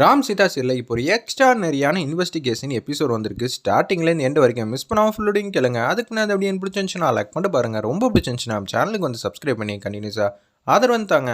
ராம் சீதா இல்லை இப்போ ஒரு எக்ஸ்ட்ரானரியான இன்வெஸ்டிகேஷன் எபிசோட் வந்திருக்கு. ஸ்டார்டிங்லேருந்து எண்டு வரைக்கும் மிஸ் பண்ணாமல் ஃபுல்லோடையும் கேளுங்க. அதுக்கு நான் அப்படி எனக்கு பிடிச்சிருந்துச்சுன்னா லைக் பண்ணிட்டு பாருங்கள் ரொம்ப பிடிச்சிருந்துச்சுன்னா சேனலுக்கு வந்து சப்ஸ்கிரைப் பண்ணி கண்டினியூஸாக ஆதரவு தாங்க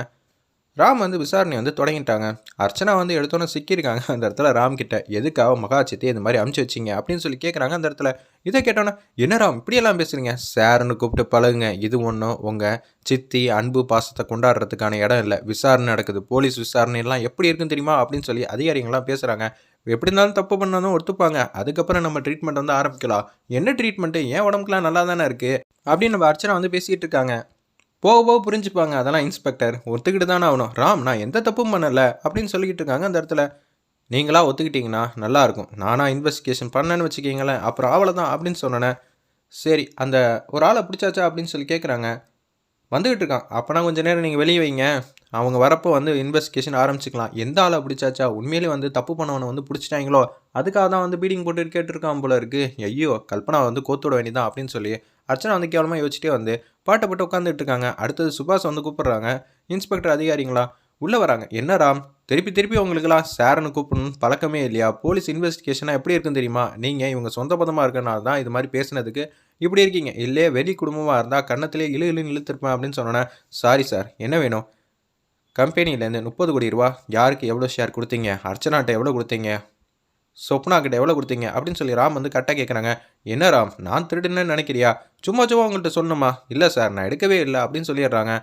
ராம் வந்து விசாரணை வந்து தொடங்கிட்டாங்க. அர்ச்சனா வந்து எடுத்தோன்னே சிக்கியிருக்காங்க. அந்த இடத்துல ராம் கிட்ட எதுக்காக மகாச்சித்தி இந்த மாதிரி அமுச்சு வச்சிங்க? அப்படின்னு சொல்லி கேட்குறாங்க அந்த இடத்துல. இதை கேட்டோன்னே என்ன ராம் இப்படியெல்லாம் பேசுறீங்க? சார்னு கூப்பிட்டு பழகுங்க. இது ஒன்றும் உங்கள் சித்தி அன்பு பாசத்தை கொண்டாடுறதுக்கான இடம் இல்லை. விசாரணை நடக்குது. போலீஸ் விசாரணை எல்லாம் எப்படி இருக்குன்னு தெரியுமா? அப்படின்னு சொல்லி அதிகாரிகள்லாம் பேசுகிறாங்க எப்படி இருந்தாலும் தப்பு பண்ணாலும் ஒத்துப்பாங்க. அதுக்கப்புறம் நம்ம ட்ரீட்மெண்ட் வந்து ஆரம்பிக்கலாம். என்ன ட்ரீட்மெண்ட்டு ஏன் உடம்புக்குலாம் நல்லா தானே இருக்குது அப்படின்னு நம்ம அர்ச்சனா வந்து பேசிகிட்டு இருக்காங்க. போக போக புரிஞ்சுப்பாங்க. அதெல்லாம் இன்ஸ்பெக்டர் ஒத்துக்கிட்டு தானே ஆகணும். ராம் நான் எந்த தப்பும் பண்ணலை. அப்படின்னு சொல்லிக்கிட்டு இருக்காங்க அந்த இடத்துல. நீங்களா ஒத்துக்கிட்டீங்கன்னா நல்லாயிருக்கும் நானாக இன்வெஸ்டிகேஷன் பண்ணேன்னு வச்சுக்கிங்களேன். அப்புறம் அவ்வளோதான் அப்படின்னு சொன்னேன் சரி அந்த ஒரு ஆளை பிடிச்சாச்சா? அப்படின்னு சொல்லி கேட்குறாங்க வந்துக்கிட்டு இருக்கான். அப்போனா கொஞ்சம் நேரம் நீங்கள் வெளியே வைங்க. அவங்க வரப்போ வந்து இன்வெஸ்டிகேஷன் ஆரம்பிச்சிக்கலாம். எந்த ஆளை பிடிச்சாச்சா? உண்மையிலே வந்து தப்பு பண்ணவனை வந்து பிடிச்சிட்டாங்களோ? அதுக்காக தான் வந்து பீடிங் போட்டு கேட்டிருக்கான் போல இருக்கு. ஐயோ கல்பனா வந்து கோத்துட வேண்டியதான் அப்படின்னு சொல்லி அர்ச்சனா வந்து கேவலமாக யோசிச்சிட்டே வந்து பாட்டை போட்டு உட்காந்துட்டு இருக்காங்க. அடுத்தது சுபாஷ் வந்து கூப்பிடுறாங்க. இன்ஸ்பெக்டர் அதிகாரிங்களா? உள்ளே வராங்க. என்ன ராம் திருப்பி திருப்பி உங்களுக்குலாம் சாரனு கூப்பிடணும் பழக்கமே இல்லையா? போலீஸ் இன்வெஸ்டிகேஷனாக எப்படி இருக்குன்னு தெரியுமா? நீங்கள் இவங்க சொந்த பதமாக இருக்கனால தான் இது மாதிரி பேசுனதுக்கு இப்படி இருக்கீங்க. இல்லையே வெளி குடும்பமாக இருந்தால் கன்னத்திலே இழு இழுன்னு இழுத்திருப்பேன் அப்படின்னு சொன்னேன் சாரி சார் என்ன வேணும்? கம்பெனிலேருந்து முப்பது கோடி ரூபா யாருக்கு எவ்வளோ ஷேர் கொடுத்தீங்க? அர்ச்சனாட்ட எவ்வளோ கொடுத்தீங்க? சொப்னா கிட்ட எவ்வளோ கொடுத்தீங்க? அப்படின்னு சொல்லி ராம் வந்து கரெக்டாக கேட்குறாங்க என்ன ராம் நான் திருடுன்னு நினைக்கிறியா? சும்மா சும்மா உங்கள்கிட்ட சொன்னோமா இல்லை சார் நான் எடுக்கவே இல்லை அப்படின்னு சொல்லிடுறாங்க.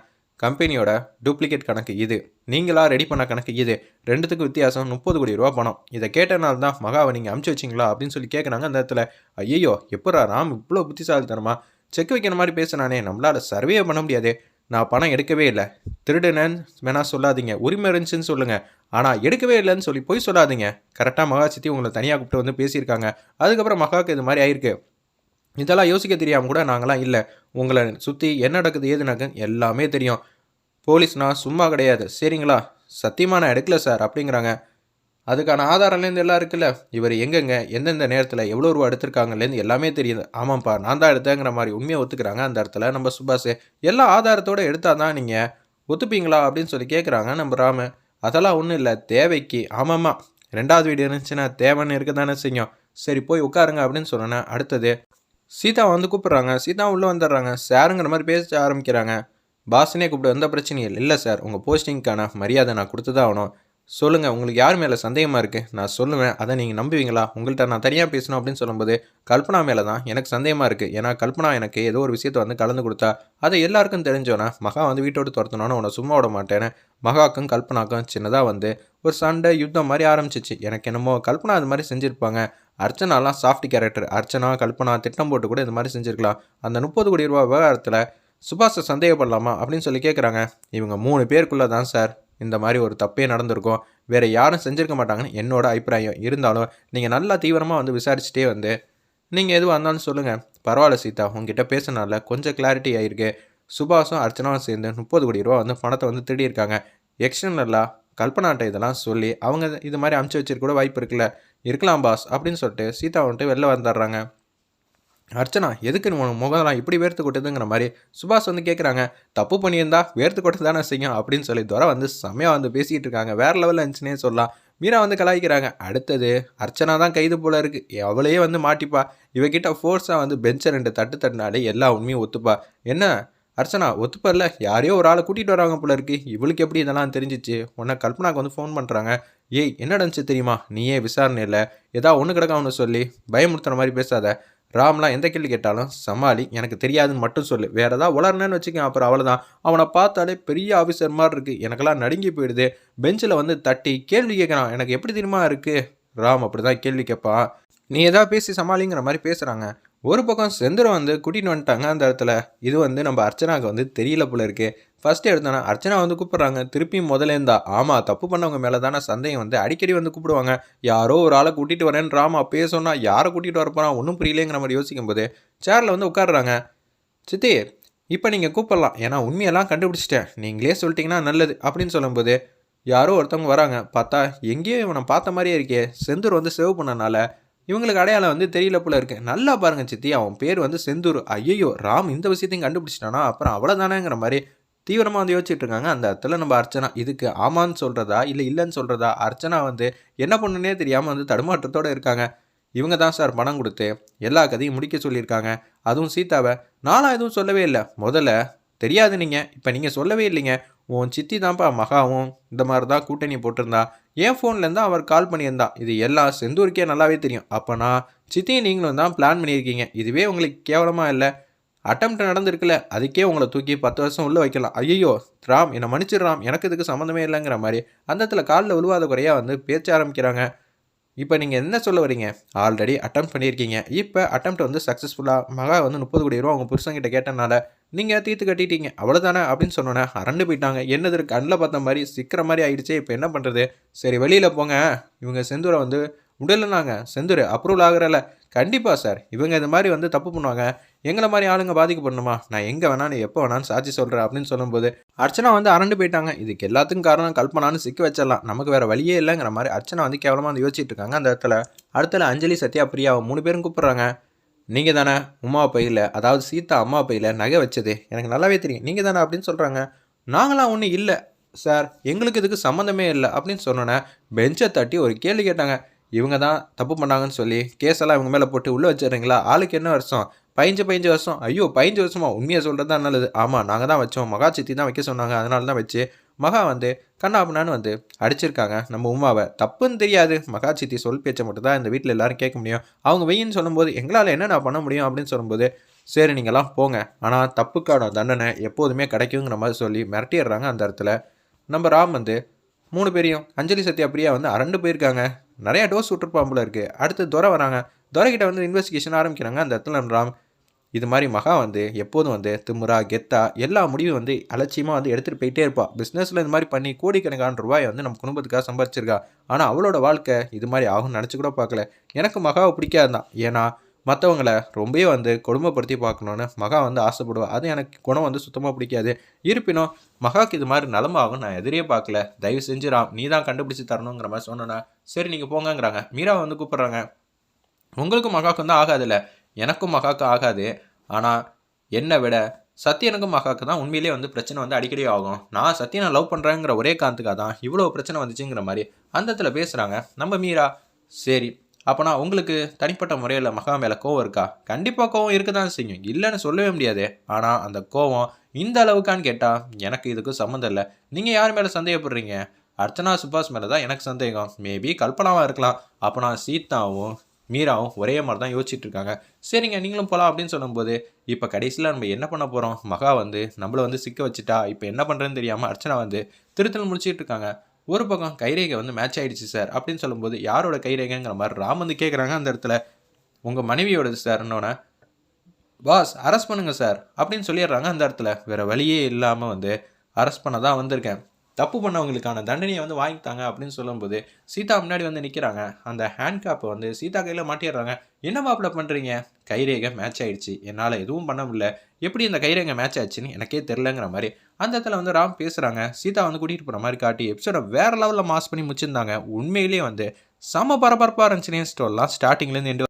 கம்பெனியோட டூப்ளிகேட் கணக்கு இது. நீங்களா ரெடி பண்ண கணக்கு இது. ரெண்டுத்துக்கு வித்தியாசம் முப்பது கோடி ரூபா பணம். இதை கேட்டனால தான் மகாவை நீங்கள் அமுச்சு வச்சிங்களா? அப்படின்னு சொல்லி கேட்குறாங்க அந்த இடத்துல. ஐயோ எப்படா ராம் இவ்வளோ புத்திசாலித்தனமா? செக் வைக்கிற மாதிரி பேசுனானே நம்மளால் சர்வே பண்ண முடியாது. நான் பணம் எடுக்கவே இல்லை. திருடுனேன்னு வேணால் சொல்லாதீங்க. உரிமை இருந்துச்சுன்னு சொல்லுங்கள் ஆனால் எடுக்கவே இல்லைன்னு சொல்லி போய் சொல்லாதீங்க. கரெக்டாக மகா சித்தி உங்களை தனியாக கூப்பிட்டு வந்து பேசியிருக்காங்க. அதுக்கப்புறம் மகாவுக்கு இது மாதிரி ஆயிருக்கு. இதெல்லாம் யோசிக்க தெரியாமல் கூட நாங்களாம் இல்லை. உங்களை சுற்றி என்ன நடக்குது ஏது நடக்குது எல்லாமே தெரியும். போலீஸ்னால் சும்மா கிடையாது. சரிங்களா? சத்தியமாக நான் எடுக்கல சார் அப்படிங்கிறாங்க. அதுக்கான ஆதாரம்லேருந்து எல்லாம் இருக்குல்ல? இவர் எங்கெங்க எந்தெந்த நேரத்தில் எவ்வளோ ரூபா எடுத்திருக்காங்கலேருந்து எல்லாமே தெரியுது. ஆமாம்ப்பா நான் தான் எடுத்தேங்கிற மாதிரி உண்மையை ஒத்துக்கிறாங்க அந்த இடத்துல. நம்ம சுபாஷ் எல்லா ஆதாரத்தோடு எடுத்தால் தான் நீங்கள் ஒத்துப்பீங்களா அப்படின்னு சொல்லி கேட்குறாங்க நம்ம ராம. அதெல்லாம் ஒன்றும் இல்லை தேவைக்கு. ஆமாம்மா ரெண்டாவது வீடு இருந்துச்சுன்னா தேவைன்னு இருக்க தானே செய்யும். சரி போய் உட்காருங்க அப்படின்னு சொன்னேன் அடுத்தது சீதா வந்து கூப்பிட்றாங்க. சீதா உள்ளே வந்துடுறாங்க. சாருங்கிற மாதிரி பேச ஆரம்பிக்கிறாங்க. பாஸ்னே கூப்பிட்டு எந்த பிரச்சனையும் இல்லை சார். உங்கள் போஸ்டிங்க்கான மரியாதை நான் கொடுத்து தான் ஆகணும். சொல்லுங்கள் உங்களுக்கு யார் மேலே சந்தேகமாக இருக்குது நான் சொல்லுவேன் அதை நீங்கள் நம்புவீங்களா? உங்கள்கிட்ட நான் தனியாக பேசணும் அப்படின்னு சொல்லும்போது கல்பனா மேலே தான் எனக்கு சந்தேகமாக இருக்குது ஏன்னா கல்பனா எனக்கு ஏதோ ஒரு விஷயத்தை வந்து கலந்து கொடுத்தா அதை எல்லாருக்கும் தெரிஞ்சோன்னா மகா வந்து வீட்டோடு துரத்தணும்னு உன்னை சும்மா விட மாட்டேன்னு மகாக்கும் கல்பனாக்கும் சின்னதாக வந்து ஒரு சண்டை யுத்தம் மாதிரி ஆரம்பிச்சிச்சு. எனக்கு என்னமோ கல்பனா அது மாதிரி செஞ்சுருப்பாங்க. அர்ச்சனாலாம் சாஃப்ட் கேரக்டர் அர்ச்சனா கல்பனா திட்டம் போட்டு கூட இந்த மாதிரி செஞ்சுருக்கலாம். அந்த முப்பது கோடி ரூபா விவகாரத்தில் சுபாஷை சந்தேகப்படலாமா அப்படின்னு சொல்லி கேட்குறாங்க இவங்க மூணு பேருக்குள்ளே தான் சார். இந்த மாதிரி ஒரு தப்பே நடந்திருக்கும். வேறு யாரும் செஞ்சுருக்க மாட்டாங்கன்னு என்னோட அபிப்பிராயம். இருந்தாலும் நீங்கள் நல்லா தீவிரமாக வந்து விசாரிச்சுட்டே வந்து நீங்கள் எதுவாக இருந்தாலும் சொல்லுங்கள் பரவாயில்ல சீதா உங்ககிட்ட பேசினால கொஞ்சம் கிளாரிட்டி ஆகிருக்கு சுபாஷும் அர்ச்சனாவும் சேர்ந்து முப்பது கோடி ரூபா வந்து பணத்தை வந்து திருடியிருக்காங்க எக்ஸ்டர்னலாக கல்பனாட்ட இதெல்லாம் சொல்லி அவங்க இது மாதிரி அமுச்சு வச்சிருக்க கூட வாய்ப்பு இருக்குல்ல. இருக்கலாம் பாஸ் அப்படின்னு சொல்லிட்டு சீதா வந்துட்டு வெளில வந்துடுறாங்க. அர்ச்சனா எதுக்கு உன் முகம்லாம் இப்படி வேர்த்து கொட்டுதுங்கிற மாதிரி சுபாஷ் வந்து கேட்குறாங்க தப்பு பண்ணியிருந்தா வேர்த்து கொட்டு தானே செய்யும் அப்படின்னு சொல்லி துறை வந்து செம்மையாக வந்து பேசிகிட்டு இருக்காங்க. வேறு லெவலில் இருந்துச்சுன்னே சொல்லலாம். மீரா வந்து கலாய்க்கிறாங்க. அடுத்தது அர்ச்சனா தான் கைது போல இருக்குது அவளையே வந்து மாட்டிப்பா. இவகிட்ட ஃபோர்ஸாக வந்து பெஞ்சை ரெண்டு தட்டு தட்டினாலே எல்லா உண்மையும் ஒத்துப்பா. என்ன? அர்ச்சனா ஒத்துப்பரில் யாரையோ ஒரு ஆளை கூட்டிகிட்டு வராங்க போல இருக்கு. இவளுக்கு எப்படி இதெல்லாம் தெரிஞ்சிச்சு? உன்னை கல்பனாக்கு வந்து ஃபோன் பண்ணுறாங்க ஏய் என்ன நடந்துச்சு தெரியுமா? நீயே விசாரணை இல்லை ஏதாவது ஒன்று கிடக்காமனு சொல்லி பயமுறுத்துற மாதிரி பேசாத. ராம்லாம் எந்த கேள்வி கேட்டாலும் சமாளி எனக்கு தெரியாதுன்னு மட்டும் சொல்லு. வேறு ஏதாவது உளர்னு வச்சுக்கேன் அப்புறம் அவ்வளோதான் அவனை பார்த்தாலே பெரிய ஆஃபீஸர் மாதிரி இருக்குது எனக்கெல்லாம் நடுங்கி போயிடுது. பெஞ்சில் வந்து தட்டி கேள்வி கேட்குறான் எனக்கு எப்படி தெரியுமா இருக்குது ராம் அப்படி தான் கேள்வி கேட்பான். நீ எதாவது பேசி சமாளிங்கிற மாதிரி பேசுகிறாங்க ஒரு பக்கம் செந்தூரம் வந்து கூட்டிகிட்டு வந்துட்டாங்க அந்த இடத்துல. இது வந்து நம்ம அர்ச்சனாவுக்கு வந்து தெரியல போல இருக்குது ஃபஸ்ட்டு எடுத்தோன்னா அர்ச்சனா வந்து கூப்பிட்றாங்க. திருப்பியும் முதலேருந்தா ஆமாம் தப்பு பண்ணவங்க மேலே தானே சந்தேகம் வந்து அடிக்கடி வந்து கூப்பிடுவாங்க. யாரோ ஒரு ஆளை கூட்டிகிட்டு வரேன்னு ராமா அப்பயே சொன்னால் யாரை கூட்டிகிட்டு வரப்போறான் ஒன்றும் புரியலேங்கிற மாதிரி யோசிக்கும் போது சேரில் வந்து உட்காடுறாங்க சித்தி இப்போ நீங்கள் கூப்பிடலாம். ஏன்னா உண்மையெல்லாம் கண்டுபிடிச்சிட்டேன். நீங்களே சொல்லிட்டீங்கன்னா நல்லது அப்படின்னு சொல்லும்போது யாரோ ஒருத்தவங்க வராங்க. பார்த்தா எங்கேயோ இவனை பார்த்த மாதிரியே இருக்கே. செந்தூர் வந்து சேவ் பண்ணனால இவங்களுக்கு அடையாளம் வந்து தெரியல போல இருக்கு. நல்லா பாருங்க சித்தி அவன் பேர் வந்து செந்தூர். ஐயோ ராம் இந்த விஷயத்தையும் கண்டுபிடிச்சிட்டானா? அப்புறம் அவ்வளோதானேங்கிற மாதிரி தீவிரமாக வந்து யோசிச்சுட்டு இருக்காங்க. அந்த இடத்துல நம்ம அர்ச்சனா இதுக்கு ஆமான்னு சொல்கிறதா இல்லை இல்லைன்னு சொல்கிறதா அர்ச்சனா வந்து என்ன பண்ணுன்னே தெரியாமல் வந்து தடுமாற்றத்தோடு இருக்காங்க. இவங்க தான் சார் பணம் கொடுத்து எல்லா கதையும் முடிக்க சொல்லியிருக்காங்க. அதுவும் சீதாவை. நானும் எதுவும் சொல்லவே இல்லை. முதல்ல தெரியாது நீங்கள் இப்போ நீங்கள் சொல்லவே இல்லைங்க. உன் சித்தி தான்ப்பா மகாவும் இந்த மாதிரி தான் கூட்டணி போட்டிருந்தா. என் ஃபோன்லேருந்து அவர் கால் பண்ணியிருந்தான். இது எல்லாம் செந்தூருக்கே நல்லாவே தெரியும். அப்போனா சித்தியும் நீங்களும் தான் பிளான் பண்ணியிருக்கீங்க. இதுவே உங்களுக்கு கேவலமாக இல்லை. அட்டம்ப்ட் நடந்திருக்குல்ல அதுக்கே உங்களை தூக்கி பத்து வருஷம் உள்ளே வைக்கலாம். ஐயோ ராம் என்னை மன்னிச்சிடுறாம் எனக்கு இதுக்கு சம்மந்தமே இல்லைங்கிற மாதிரி. அந்த இடத்துல காலில் உழுவாத குறையாக வந்து பேச்ச ஆரம்பிக்கிறாங்க. இப்போ நீங்கள் என்ன சொல்ல வரீங்க? ஆல்ரெடி அட்டம் பண்ணியிருக்கீங்க. இப்போ அட்டம் வந்து சக்ஸஸ்ஃபுல்லாக மகா வந்து முப்பது கோடி ரூபா உங்கள் புருஷங்கிட்ட கேட்டனால நீங்கள் தீர்த்து கட்டிட்டீங்க. அவ்வளோதானே அப்படின்னு சொன்னோன்னே அரண்டு போயிட்டாங்க. என்னது கண்ணில் பார்த்த மாதிரி சிக்கிற மாதிரி ஆயிடுச்சு. இப்போ என்ன பண்ணுறது? சரி வெளியில் போங்க. இவங்க செந்தூரை வந்து விடலைனாங்க செந்தூர் அப்ரூவல் ஆகிறல. கண்டிப்பாக சார். இவங்க இந்த மாதிரி வந்து தப்பு பண்ணுவாங்க. எங்களை மாதிரி ஆளுங்க பாதிக்கப்படணுமா? நான் எங்கே வேணாலும் எப்போ வேணாலும் சாட்சி சொல்கிறேன் அப்படின்னு சொல்லும்போது அர்ச்சனா வந்து அரண்டு போயிட்டாங்க. இதுக்கு எல்லாத்துக்கும் காரணம் கல்பனான்னு சிக்க வச்சிடலாம். நமக்கு வேறு வழியே இல்லைங்கிற மாதிரி அர்ச்சனா வந்து கேவலமாக வந்து யோசிச்சுட்டு இருக்காங்க. அந்த இடத்துல அடுத்தல அஞ்சலி சத்யா பிரியா மூணு பேரும் கூப்பிட்றாங்க. நீங்கள் தானே உமா பையில் அதாவது சீதா அம்மா பையில் நகை வச்சது. எனக்கு நல்லாவே தெரியும். நீங்கள் தானே அப்படின்னு சொல்கிறாங்க நாங்களாம் ஒன்றும் இல்லை. சார் எங்களுக்கு இதுக்கு சம்மந்தமே இல்லை அப்படின்னு சொன்னோன்னே பெஞ்சை தட்டி ஒரு கேள்வி கேட்டாங்க. இவங்க தான் தப்பு பண்ணாங்கன்னு சொல்லி கேஸெல்லாம் இவங்க மேலே போட்டு உள்ளே வச்சிடுறீங்களா? ஆளுக்கு என்ன வருஷம்? பதினஞ்சு பதினஞ்சு வருஷம். ஐயோ பதினஞ்சு வருஷமா? உண்மையை சொல்கிறது தான் நல்லது. ஆமாம் நாங்கள் தான் வச்சோம். மகா சித்தி தான் வைக்க சொன்னாங்க. அதனால தான் வச்சு மகா வந்து கண்ணாபுனான்னு வந்து அடிச்சிருக்காங்க. நம்ம உமாவை. தப்புன்னு தெரியாது. மகா சித்தி சொல் பேச்சை மட்டும் தான் இந்த வீட்டில் எல்லாரும் கேட்க முடியும். அவங்க வெயின்னு சொல்லும்போது எங்களால் என்ன நான் பண்ண முடியும் அப்படின்னு சொல்லும்போது சரி நீங்களாம் போங்க. ஆனால் தப்புக்கான தண்டனை எப்போதுமே கிடைக்குங்கிற மாதிரி சொல்லி மிரட்டிடுறாங்க அந்த இடத்துல. நம்ம ராம் வந்து மூணு பேரையும் அஞ்சலி சத்யா பிரியா வந்து அரண்டு போயிருக்காங்க. நிறைய டோஸ் விட்டுருப்பாம்புல இருக்குது அடுத்து துறை வராங்க. துரைக்கிட்ட வந்து இன்வெஸ்டிகேஷன் ஆரம்பிக்கிறாங்க. அந்த இடத்துல ராம் இது மாதிரி மகா வந்து எப்போதும் வந்து திமுறா கெத்தா எல்லா முடிவும் வந்து அலட்சியமாக வந்து எடுத்துகிட்டு போயிட்டே இருப்பாள் பிஸ்னஸில் இந்த மாதிரி பண்ணி கோடிக்கணக்கான ரூபாய் வந்து நம்ம குடும்பத்துக்காக சம்பாதிச்சிருக்கா ஆனால் அவளோட வாழ்க்கை இது மாதிரி ஆகும்னு நினச்சி கூட பார்க்கல. எனக்கு மகாவை பிடிக்காது தான் ஏன்னா மற்றவங்களை ரொம்பவே வந்து கொடுமைப்படுத்தி பார்க்கணுன்னு மகா வந்து ஆசைப்படுவா. அது எனக்கு குணம் வந்து சுத்தமாக பிடிக்காது. இருப்பினும் மகாக்கு இது மாதிரி நலமாகும் நான் எதிரே பார்க்கல. தயவு செஞ்சு ராம் நீ தான் கண்டுபிடிச்சி தரணுங்கிற மாதிரி சொன்னேன்னா சரி நீங்கள் போங்கங்கிறாங்க. மீரா வந்து கூப்பிட்றாங்க. உங்களுக்கும் மகாக்கும் தான் ஆகாதுல்ல. எனக்கும் மகாக்கு ஆகாது. ஆனால் என்னை விட சத்யனுக்கும் மகாக்கு தான் உண்மையிலேயே வந்து பிரச்சனை வந்து அடிக்கடி ஆகும். நான் சத்யனை லவ் பண்ணுறேங்கிற ஒரே காரணத்துக்காக தான் இவ்வளோ பிரச்சனை வந்துச்சுங்கிற மாதிரி அந்த இடத்துல பேசுகிறாங்க நம்ம மீரா சரி அப்போனா உங்களுக்கு தனிப்பட்ட முறையில் மகா மேலே கோவம் இருக்கா? கண்டிப்பாக கோவம் இருக்க தான் செய்யும். இல்லைன்னு சொல்லவே முடியாது. ஆனால் அந்த கோவம் இந்த அளவுக்கான்னு கேட்டால் எனக்கு இதுக்கு சம்மந்தம் இல்லை. நீங்கள் யார் மேலே சந்தேகப்படுறீங்க? அர்ச்சனா சுபாஷ் மேலே தான் எனக்கு சந்தேகம். மேபி கல்பனாவாக இருக்கலாம். அப்போனா சீதாவும் மீராவும் ஒரே மாதிரி தான் யோசிச்சுட்டு இருக்காங்க. சரிங்க நீங்களும் போகலாம் அப்படின்னு சொல்லும்போது இப்போ கடைசியில் நம்ம என்ன பண்ண போகிறோம் மகா வந்து நம்மளை வந்து சிக்க வச்சுட்டா இப்போ என்ன பண்ணுறதுன்னு தெரியாமல் அர்ச்சனா வந்து திருத்தல் முடிச்சுட்டு இருக்காங்க. ஒரு பக்கம் கைரேகை வந்து மேட்ச் ஆகிடுச்சு சார் அப்படின்னு சொல்லும்போது யாரோட கைரேகைங்கிற மாதிரி ராம் வந்து கேட்குறாங்க அந்த இடத்துல. உங்கள் மனைவியோடது சார்னோட பாஸ் அரெஸ்ட் பண்ணுங்கள் சார் அப்படின்னு சொல்லிடுறாங்க அந்த இடத்துல. வேறு வழியே இல்லாமல் வந்து அரெஸ்ட் பண்ண தான் வந்திருக்கேன். தப்பு பண்ணவங்களுக்கான தண்டனையை வந்து வாங்கித்தாங்க அப்படின்னு சொல்லும்போது சீதா முன்னாடி வந்து நிற்கிறாங்க அந்த ஹேண்ட் காப்பை வந்து சீதா கையில் மாட்டிடுறாங்க. என்ன மாப்பிள்ள பண்ணுறீங்க கைரேகை மேட்ச் ஆயிடுச்சு. என்னால் எதுவும் பண்ண முடியல. எப்படி இந்த கைரேகை மேட்ச் ஆச்சுன்னு எனக்கே தெரிலங்கிற மாதிரி. அந்த இடத்துல வந்து ராம் பேசுகிறாங்க சீதா வந்து கூட்டிகிட்டு போகிற மாதிரி காட்டி எபிசோட வேறு லெவலில் மாஸ் பண்ணி முடிச்சிருந்தாங்க. உண்மையிலேயே வந்து செம பரபரப்பாக இருந்துச்சுன்னு ஸ்டோர்லாம் ஸ்டார்டிங்லேருந்து எண்டு